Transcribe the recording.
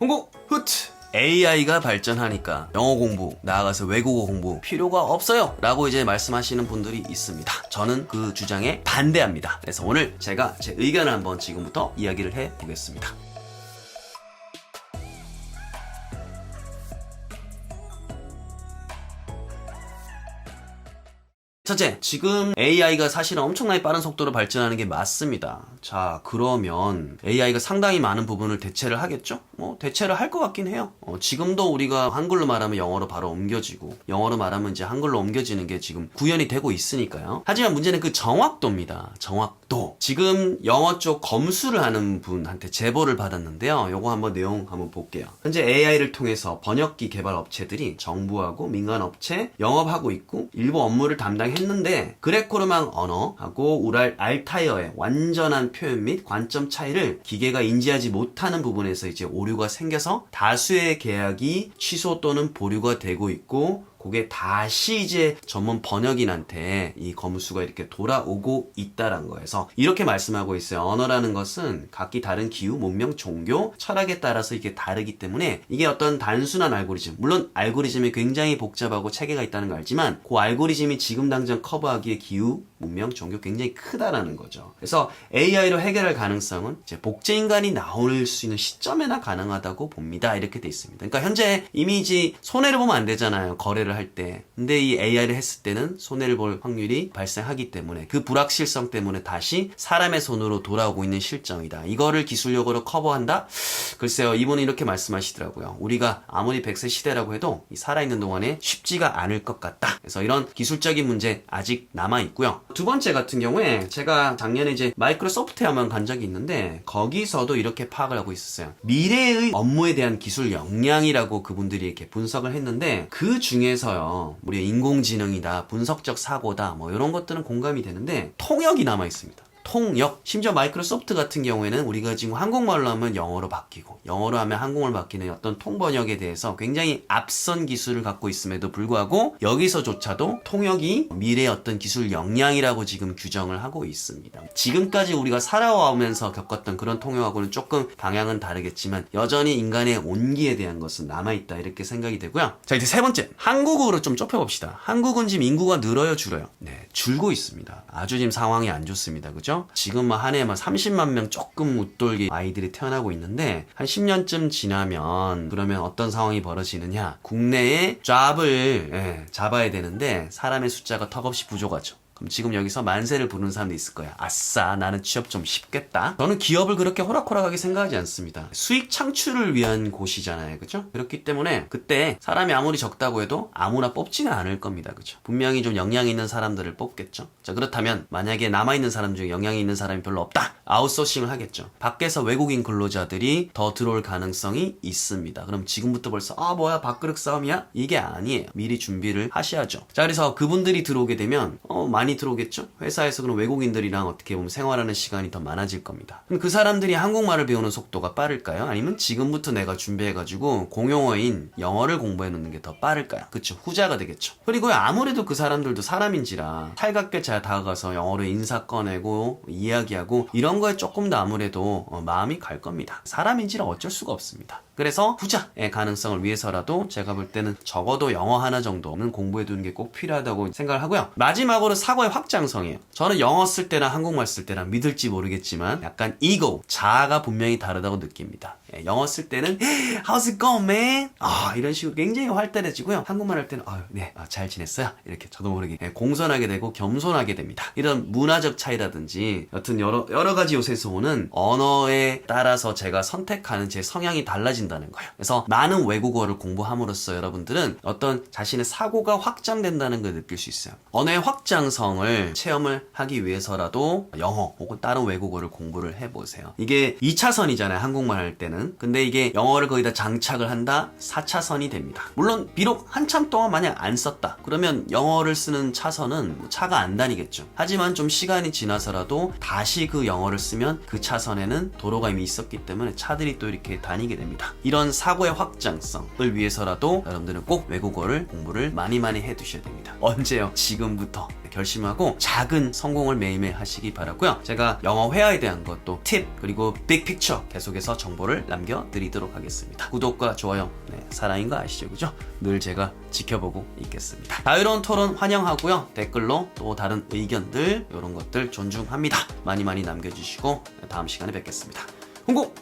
홍보 후트 AI가 발전하니까 영어 공부, 나아가서 외국어 공부 필요가 없어요. 라고 이제 말씀하시는 분들이 있습니다. 저는 그 주장에 반대합니다. 그래서 오늘 제가 제 의견을 한번 지금부터 이야기를 해 보겠습니다. 첫째, 지금 AI가 사실은 엄청나게 빠른 속도로 발전하는 게 맞습니다. 자, 그러면 AI가 상당히 많은 부분을 대체를 하겠죠? 뭐, 대체를 할 것 같긴 해요. 어, 지금도 우리가 한글로 말하면 영어로 바로 옮겨지고, 영어로 말하면 이제 한글로 옮겨지는 게 지금 구현이 되고 있으니까요. 하지만 문제는 그 정확도입니다. 정확도. 지금 영어 쪽 검수를 하는 분한테 제보를 받았는데요. 요거 한번 내용 한번 볼게요. 현재 AI를 통해서 번역기 개발 업체들이 정부하고 민간 업체 영업하고 있고, 일부 업무를 담당 했는데, 그레코르망 언어하고 우랄 알타이어의 완전한 표현 및 관점 차이를 기계가 인지하지 못하는 부분에서 이제 오류가 생겨서 다수의 계약이 취소 또는 보류가 되고 있고 그게 다시 이제 전문 번역인한테 이 검수가 이렇게 돌아오고 있다란 거에서 이렇게 말씀하고 있어요. 언어라는 것은 각기 다른 기후, 문명, 종교, 철학에 따라서 이게 다르기 때문에 이게 어떤 단순한 알고리즘, 물론 알고리즘이 굉장히 복잡하고 체계가 있다는 걸 알지만 그 알고리즘이 지금 당장 커버하기에 기후, 문명, 종교 굉장히 크다라는 거죠. 그래서 AI로 해결할 가능성은 이제 복제 인간이 나올 수 있는 시점에나 가능하다고 봅니다. 이렇게 돼 있습니다. 그러니까 현재 이미지 손해를 보면 안 되잖아요. 거래를 할 때. 근데 이 AI를 했을 때는 손해를 볼 확률이 발생하기 때문에 그 불확실성 때문에 다시 사람의 손으로 돌아오고 있는 실정이다. 이거를 기술력으로 커버한다? 글쎄요. 이분은 이렇게 말씀하시더라고요. 우리가 아무리 100세 시대라고 해도 이 살아있는 동안에 쉽지가 않을 것 같다. 그래서 이런 기술적인 문제 아직 남아 있고요. 두 번째 같은 경우에 제가 작년에 이제 마이크로소프트에 한번 간 적이 있는데 거기서도 이렇게 파악을 하고 있었어요. 미래의 업무에 대한 기술 역량이라고 그분들이 이렇게 분석을 했는데 그 중에서 요. 우리 인공지능이다, 분석적 사고다, 뭐 이런 것들은 공감이 되는데 통역이 남아 있습니다. 통역. 심지어 마이크로소프트 같은 경우에는 우리가 지금 한국말로 하면 영어로 바뀌고 영어로 하면 한국말 바뀌는 어떤 통번역에 대해서 굉장히 앞선 기술을 갖고 있음에도 불구하고 여기서조차도 통역이 미래의 어떤 기술 역량이라고 지금 규정을 하고 있습니다. 지금까지 우리가 살아오면서 겪었던 그런 통역하고는 조금 방향은 다르겠지만 여전히 인간의 온기에 대한 것은 남아있다 이렇게 생각이 되고요. 자 이제 세 번째 한국으로 좀 좁혀봅시다. 한국은 지금 인구가 늘어요 줄어요? 네 줄고 있습니다. 아주 지금 상황이 안 좋습니다. 그죠? 지금 뭐한 해에 막 30만 명 조금 웃돌기 아이들이 태어나고 있는데 한 10년쯤 지나면 그러면 어떤 상황이 벌어지느냐 국내에 잡을 예, 잡아야 되는데 사람의 숫자가 턱없이 부족하죠. 그럼 지금 여기서 만세를 부르는 사람도 있을 거야. 아싸, 나는 취업 좀 쉽겠다. 저는 기업을 그렇게 호락호락하게 생각하지 않습니다. 수익 창출을 위한 곳이잖아요. 그죠? 그렇기 때문에 그때 사람이 아무리 적다고 해도 아무나 뽑지는 않을 겁니다. 그죠? 분명히 좀 역량 있는 사람들을 뽑겠죠. 자, 그렇다면 만약에 남아있는 사람 중에 역량이 있는 사람이 별로 없다. 아웃소싱을 하겠죠. 밖에서 외국인 근로자들이 더 들어올 가능성이 있습니다. 그럼 지금부터 벌써 아, 뭐야, 밥그릇 싸움이야? 이게 아니에요. 미리 준비를 하셔야죠. 자, 그래서 그분들이 들어오게 되면 어, 많이 들어오겠죠? 회사에서 그럼 외국인들이랑 어떻게 보면 생활하는 시간이 더 많아질 겁니다. 그럼 그 사람들이 한국말을 배우는 속도가 빠를까요? 아니면 지금부터 내가 준비해가지고 공용어인 영어를 공부해 놓는 게 더 빠를까요? 그쵸? 후자가 되겠죠. 그리고 아무래도 그 사람들도 사람인지라 살갑게 잘 다가가서 영어로 인사 꺼내고 이야기하고 이런 거에 조금 더 아무래도 어, 마음이 갈 겁니다. 사람인지라 어쩔 수가 없습니다. 그래서 후자의 가능성을 위해서라도 제가 볼 때는 적어도 영어 하나 정도는 공부해 두는 게 꼭 필요하다고 생각을 하고요. 마지막으로 사고의 확장성이에요. 저는 영어 쓸 때랑 한국말 쓸 때랑 믿을지 모르겠지만 약간 이고 자아가 분명히 다르다고 느낍니다. 예, 영어 쓸 때는 How's it going, man? 아 이런 식으로 굉장히 활달해지고요. 한국말 할 때는 아유 네, 아, 잘 지냈어요. 이렇게 저도 모르게 예, 공손하게 되고 겸손하게 됩니다. 이런 문화적 차이라든지 여튼 여러 여러 가지 요소에서 오는 언어에 따라서 제가 선택하는 제 성향이 달라진 다는 거예요. 그래서 많은 외국어를 공부함으로써 여러분들은 어떤 자신의 사고가 확장된다는 걸 느낄 수 있어요. 언어의 확장성을 체험을 하기 위해서라도 영어 혹은 다른 외국어를 공부를 해보세요. 이게 2차선이잖아요. 한국말 할 때는. 근데 이게 영어를 거기다 장착을 한다? 4차선이 됩니다. 물론 비록 한참 동안 만약 안 썼다. 그러면 영어를 쓰는 차선은 차가 안 다니겠죠. 하지만 좀 시간이 지나서라도 다시 그 영어를 쓰면 그 차선에는 도로가 이미 있었기 때문에 차들이 또 이렇게 다니게 됩니다. 이런 사고의 확장성을 위해서라도 여러분들은 꼭 외국어를 공부를 많이 많이 해 두셔야 됩니다. 언제요? 지금부터 결심하고 작은 성공을 매일매일 하시기 바라고요. 제가 영어 회화에 대한 것도 팁 그리고 빅 픽처 계속해서 정보를 남겨드리도록 하겠습니다. 구독과 좋아요 네, 사랑인 거 아시죠? 그죠? 늘 제가 지켜보고 있겠습니다. 자유로운 토론 환영하고요. 댓글로 또 다른 의견들 이런 것들 존중합니다. 많이 많이 남겨주시고 다음 시간에 뵙겠습니다. 홍보